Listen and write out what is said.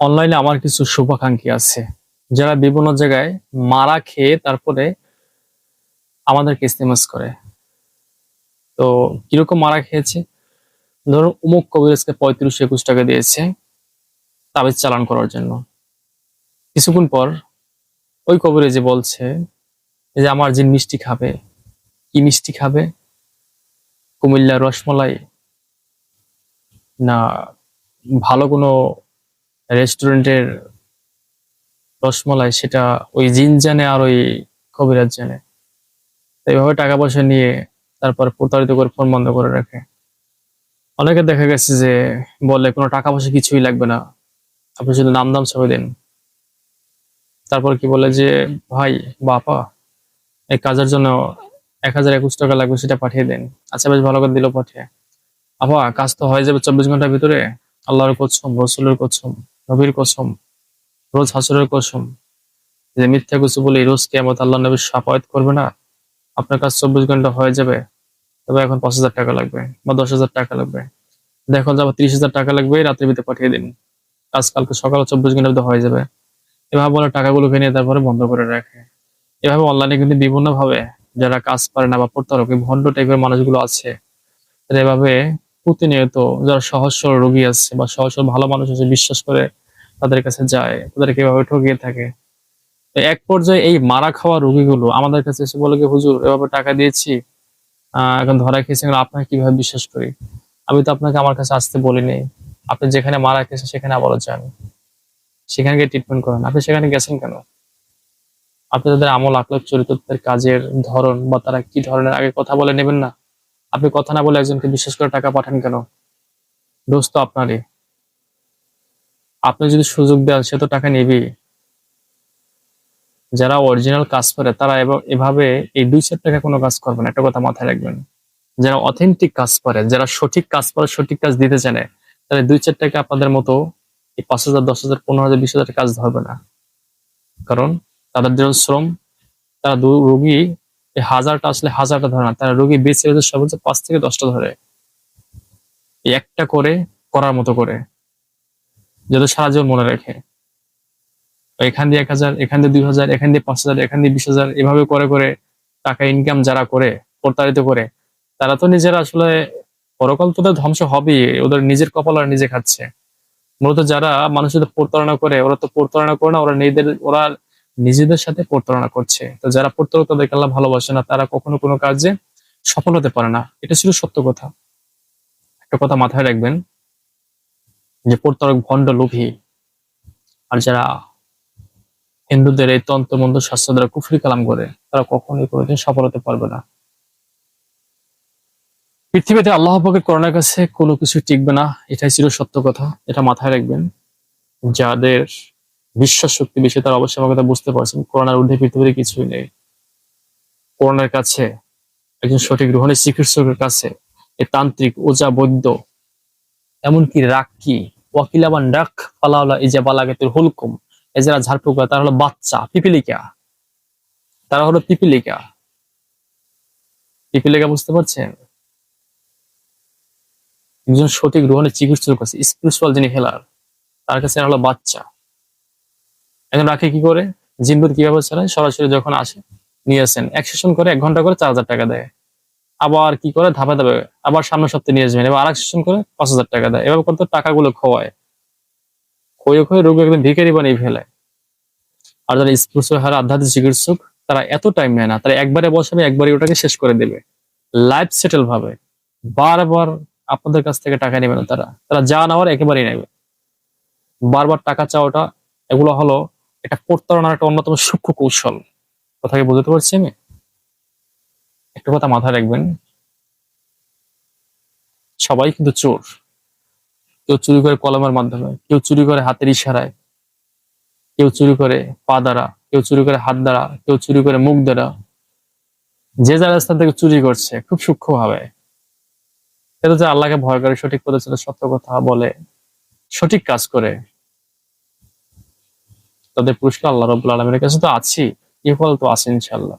অনলাইনে আমার কিছু শুভাকাঙ্ক্ষী আছে। যারা বিভিন্ন জায়গায় মারা খেয়ে তারপরে আমাদেরকে ইস্তেমাস করে। তো কীরকম মারা খেয়েছে? ধরুন, উমুক কবিরাজকে পঁয়ত্রিশ একুশ টাকা দিয়েছে তাবিজ চালান করার জন্য। কিছুক্ষণ পর ওই কবিরাজি বলছে যে, আমার যে মিষ্টি খাবে, কি মিষ্টি খাবে? কুমিল্লা রসমলাই? না, ভালো কোনো রেস্টুরেন্টের রসমলাই, সেটা ওই জিন জানে আর ওই কবিরাজ জানে এইভাবে টাকা পয়সা নিয়ে তারপর প্রতারিত করে ফোন বন্ধ করে রাখে। অনেকে দেখা গেছে যে বলে, কোনো টাকা পয়সা কিছুই লাগবে না। আপনি শুধু নাম দাম ছবি দিন। তারপর কি বলে যে, ভাই, বাপা, এই কাজের জন্য এক হাজার একুশ টাকা লাগবে, সেটা পাঠিয়ে দেন। আচ্ছা বেশ, ভালো করে দিল, পাঠিয়ে। আপা, কাজ তো হয়ে যাবে চব্বিশ ঘণ্টার ভিতরে। আল্লাহর কসম, রসুলের কসম। নবীর কসম, রোজ হাসরের কসম। যে মিথ্যা কিছু বলে রোজ কেমত আল্লাহ নবীর সাফায়ত করবে না, আপনার কাজ চব্বিশ ঘণ্টা হয়ে যাবে, তবে এখন পাঁচ হাজার টাকা লাগবে বা দশ হাজার টাকা লাগবে। দেখো যাব তিরিশ হাজার টাকা লাগবে রাত্রির ভিতরে পাঠিয়ে দিন। কাজ কালকে সকালে চব্বিশ ঘণ্টার ভিতরে হয়ে যাবে। এভাবে বলে টাকাগুলো কিনে তারপরে বন্ধ করে রাখে। এভাবে অনলাইনে কিন্তু বিভিন্ন ভাবে যারা কাজ পারে না বা প্রতারক, এই ভণ্ড টাইপের মানুষগুলো আছে এভাবে প্রতিনিয়ত যারা সহজ সরল রোগী আছে বা সহজ সরল ভালো মানুষ আছে বিশ্বাস করে তাদের কাছে যায়, তাদেরকে এভাবে ঠকিয়ে থাকে। এক পর্যায়ে এই মারা খাওয়া রোগীগুলো আমাদের কাছে এসে বলে কি, হুজুর, এভাবে টাকা দিয়েছি, আহ, এখন ধরা খেয়েছি আপনাকে কীভাবে বিশ্বাস করি? আমি তো আপনাকে আমার কাছে আসতে বলিনি। আপনি যেখানে মারা খেয়েছেন, সেখানে আবারও যান। সেখানে গিয়ে ট্রিটমেন্ট করেন। আপনি সেখানে গেছেন কেন? আপনি তাদের আমল আকলক চরিত্র তাদের কাজের ধরন বা তারা কি ধরনের, আগে কথা বলে নেবেন না? আপনি কথা না বলে একজনকে বিশ্বাস করে টাকা পাঠান কেন? দোষ তো আপনারই। আপনি যদি সুযোগ দেন, সে তো টাকা নেবেই। যারা অরিজিনাল কাজ করে, তারা এভাবে এই দুই চার টাকা কোনো কাজ করবে না। একটা কথা মাথায় রাখবেন। যারা অথেন্টিক কাজ করে, যারা সঠিক কাজ করে, সঠিক কাজ দিতে জানে, তাহলে দুই চার টাকা আপনাদের মতো এই পাঁচ হাজার, দশ হাজার, পনেরো হাজার, বিশ হাজার কাজ ধরবে না। কারণ তাদের যে শ্রম, তারা রোগী এই হাজারটা আসলে হাজারটা ধরে না, তারা রোগী বেঁচে বেঁচে সর্বোচ্চ পাঁচ থেকে দশটা ধরে। একটা করে করার মতো করে যাতে সারা জীবন মনে রাখে। এখান দিয়ে এক হাজার, এখান দিয়ে দুই হাজার, এখান দিয়ে পাঁচ হাজার, এখান দিয়ে বিশ হাজার, এভাবে করে করে টাকা ইনকাম যারা করে, প্রতারিত করে, তারা তো নিজেরা আসলে পরকাল তো ধ্বংস হবেই, ওদের নিজের কপাল আর নিজে খাচ্ছে। মূলত যারা মানুষের প্রতারণা করে, ওরা তো প্রতারণা করে না, ওরা নিজেদের, ওরা নিজেদের সাথে প্রতারণা করছে। তো যারা প্রতারক তাদেরকে আল্লাহ ভালোবাসে না, তারা কখনো কোনো কাজে সফল হতে পারে না। এটা ছিল সত্য কথা। একটা কথা মাথায় রাখবেন যে প্রতারক ভণ্ড লোভী। আর যারা হিন্দুদের এই তন্ত্র মন্ত্র শাস্ত্র দ্বারা কুফরি কালাম করে, তারা কখনোই কোনোদিন সফল হতে পারবে না। পৃথিবীতে আল্লাহ পাকের করোনার কাছে কোনো কিছু টিকবে না, এটাই ছিল সত্য কথা। এটা মাথায় রাখবেন। যাদের বিশ্বাস শক্তি বেশি, তারা অবশ্যই আমার কথা বুঝতে পারছেন। করোনার ঊর্ধ্বে পৃথিবীতে কিছুই নেই। করোনার কাছে একজন সঠিক রোহণী চিকিৎসকের কাছে এই তান্ত্রিক, ওজা, বৈদ্য, এমনকি রাক্কি ওয়াকিলাবান রাখ ফালাউলা ইজা বালাগাতুল হুলকুম, এই যারা ঝাড়ফুঁক তারা হলো বাচ্চা, পিপিলিকা। তারা হলো পিপিলিকা। পিপিলিকা বুঝতে পারছেন? একজন সঠিক রোহণের চিকিৎসকের কাছে স্পিরিচুয়াল যিনি হেলার তার কাছে হলো বাচ্চা। এখন রাখে কি করে? জিনবুত কীভাবে চালায় সরাসরি যখন আসে, নিয়ে আসেন। এক সেশন করে এক ঘণ্টা করে চার হাজার টাকা দেয়। আবার কি করে? ধাপে ধাপে আবার সামনের সপ্তাহে নিয়ে আসবেন। এবার আরেক সেশন করে পাঁচ হাজার টাকা দেয়। এভাবে করতে টাকাগুলো খোয়ায় খয়ে খয়ে রোগ একদম ভিখারি বানিয়ে ফেলে। আর যারা স্পিরিচুয়াল হার আধ্যাত্মিক চিকিৎসক, তারা এত টাইম নেয় না। তারা একবারে বসাবে, একবারে ওটাকে শেষ করে দেবে। লাইফ সেটেল ভাবে। বারবার আপনাদের কাছ থেকে টাকা নেবে না তারা। তারা যা নেওয়ার একেবারেই নেবে। বারবার টাকা চাওয়াটা এগুলো হলো এটা প্রতারণার একটা অন্যতম সূক্ষ্ম কৌশল। কথা বুঝতে পারছি আমি? একটা কথা মাথায় রাখবেন। সবাই কিন্তু চোর। কেউ চুরি করে কলমের মাধ্যমে, কেউ চুরি করে হাতের ইশারায়, কেউ চুরি করে পা দ্বারা, কেউ চুরি করে হাত দ্বারা, কেউ চুরি করে মুখ দ্বারা। যে যার স্থান থেকে চুরি করছে, খুব সূক্ষ্ম ভাবে কিন্তু যে আল্লাহকে ভয় করে, সঠিক পথে সত্য কথা বলে, সঠিক কাজ করে তাদের পুরস্কার আল্লাহ রবুল্লা আলমের কাছে তো আছি ইহল তো আছে ইনশাল্লাহ